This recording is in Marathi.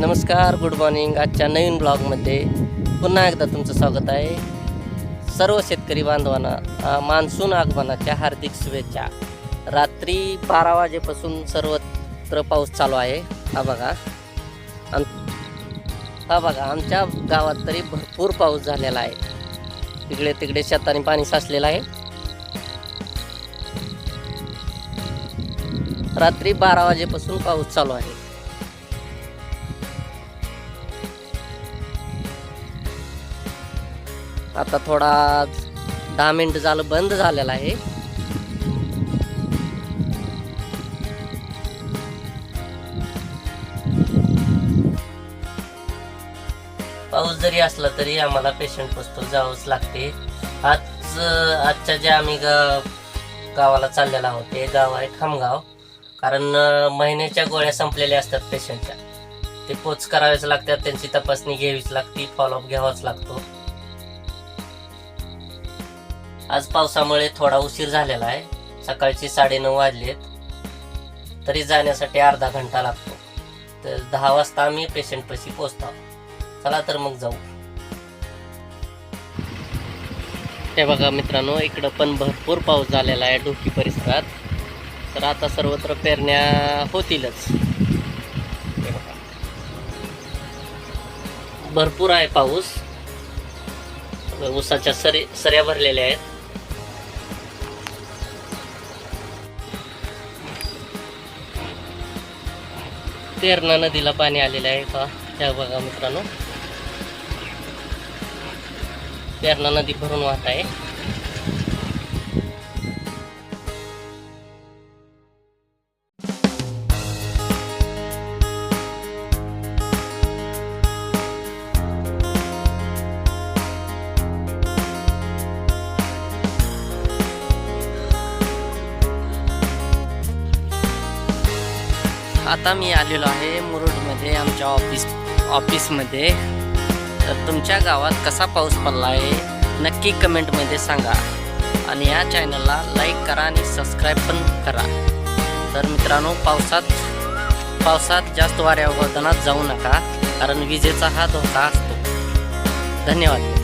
नमस्कार गुड मॉर्निंग आजच्या नवीन ब्लॉगमध्ये पुन्हा एकदा तुमचं स्वागत आहे. सर्व शेतकरी बांधवांना मान्सून आगमनाच्या हार्दिक शुभेच्छा. रात्री बारा वाजेपासून सर्वत्र पाऊस चालू आहे. हा बघा. आम- हा बघा आमच्या गावात तरी भरपूर पाऊस झालेला आहे. तिकडे तिकडे शेताने पाणी साचलेलं आहे. रात्री बारा वाजेपासून पाऊस चालू आहे. आता थोडा दहा मिनिट झालं बंद झालेला आहे. पाऊस जरी असला तरी आम्हाला पेशंट पोस्टल जावंच लागते. आज आजच्या ज्या आम्ही गावाला चाललेलो आहोत ते गाव आहे खामगाव. कारण महिन्याच्या गोळ्या संपलेल्या असतात पेशंटच्या ते पोच करावेच लागतात त्यांची तपासणी घ्यावीच लागते फॉलोअप घ्यावाच लागतो. आज पावसामुळे थोडा उशीर झालेला आहे. सकाळचे साडेनऊ वाजलेत. तरी जाण्यासाठी अर्धा घंटा लागतो. तर दहा वाजता आम्ही पेशंटपाशी पोचतो चला तर मग जाऊ. हे बघा मित्रांनो इकडं पण भरपूर पाऊस झालेला आहे ढोकी परिसरात. तर आता सर्वत्र पेरण्या होतीलच. बघा. भरपूर आहे पाऊस. ऊसाच्या सरी सऱ्या भरलेल्या आहेत. तेरणा नदीला पाणी आलेलं आहे पहा त्या बघा मित्रांनो. तेरणा नदी भरून वाहत आहे. आता मी आलेलो आहे मुरुडमध्ये आमच्या ऑफिस ऑफिसमध्ये. तर तुमच्या गावात कसा पाऊस पडला आहे नक्की कमेंटमध्ये सांगा. आणि या चॅनलला लाईक करा आणि सबस्क्राईब पण करा. तर मित्रांनो पावसात पावसात जास्त वाऱ्या वगैरे जाऊ नका कारण विजेचा हा धोका असतो. धन्यवाद.